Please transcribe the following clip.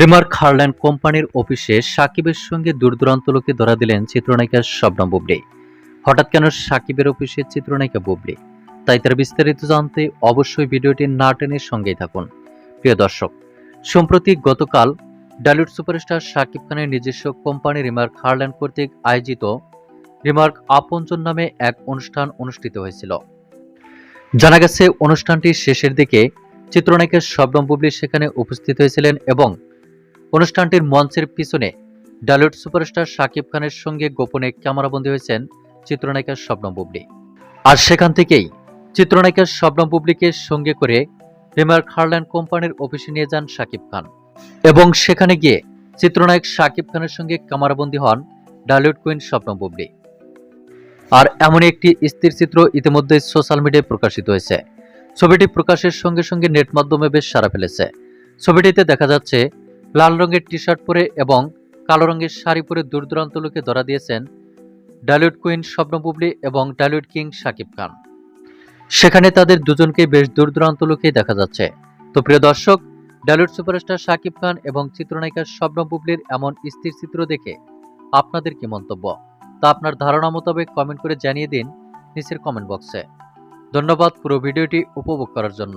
Remark Harland কোম্পানির অফিসে সাকিবের সঙ্গে দূরদূরান্ত লোকে ধরা দিলেন চিত্রনায়িকা শবনম বুবলি। হঠাৎ কেন সাকিবের অফিসে চিত্রনায়িকা বুবলি? তাই তার বিস্তারিত জানতে অবশ্যই ভিডিওটি না টেনে সঙ্গেই থাকুন। প্রিয় দর্শক, সম্প্রতি গতকাল ডালিউড সুপারস্টার শাকিব খানের নিজস্ব কোম্পানি রিমার্ক হারল্যান্ড কর্তৃক আয়োজিত রিমার্ক আপনজন নামে এক অনুষ্ঠান অনুষ্ঠিত হয়েছিল। জানা গেছে, অনুষ্ঠানটির শেষের দিকে চিত্রনায়িকা শবনম বুবলি সেখানে উপস্থিত হয়েছিলেন এবং অনুষ্ঠানটির মঞ্চের পিছনে ডালিউড সুপারস্টার শাকিব খানের সঙ্গে গোপনে ক্যামেরাবন্দী হয়েছেন চিত্রনায়িকা শবনম বুবলি। আর সেখান থেকেই চিত্রনায়িকা শবনম বুবলিকে সঙ্গে করে রিমার্ক হারল্যান্ড কোম্পানির অফিসে নিয়ে যান শাকিব খান। এবং সেখানে গিয়ে চিত্রনায়ক শাকিব খানের সঙ্গে ক্যামেরাবন্দী হন ডালিউড কুইন শবনম বুবলি। আর এমনই একটি স্থির চিত্র ইতিমধ্যে সোশ্যাল মিডিয়ায় প্রকাশিত হয়েছে। ছবিটি প্রকাশের সঙ্গে সঙ্গে নেট মাধ্যমে বেশ সারা ফেলেছে। ছবিটিতে দেখা যাচ্ছে লাল রঙের টি শার্ট পরে এবং কালো রঙের শাড়ি পরে দূর দূরান্ত লোকে ধরা দিয়েছেন ডালিউড কুইন স্বপ্ন বুবলি এবং ডালিউড কিং শাকিব খান। সেখানে তাদের দুজনকে বেশ দূর দূরান্ত লোকেই দেখা যাচ্ছে। তো প্রিয় দর্শক, ডালিউড সুপারস্টার শাকিব খান এবং চিত্রনায়িকা স্বপ্ন বুবলির এমন স্থির চিত্র দেখে আপনাদের কি মন্তব্য? তা আপনার ধারণা মোতাবেক কমেন্ট করে জানিয়ে দিন নিচের কমেন্ট বক্সে। ধন্যবাদ পুরো ভিডিওটি উপভোগ করার জন্য।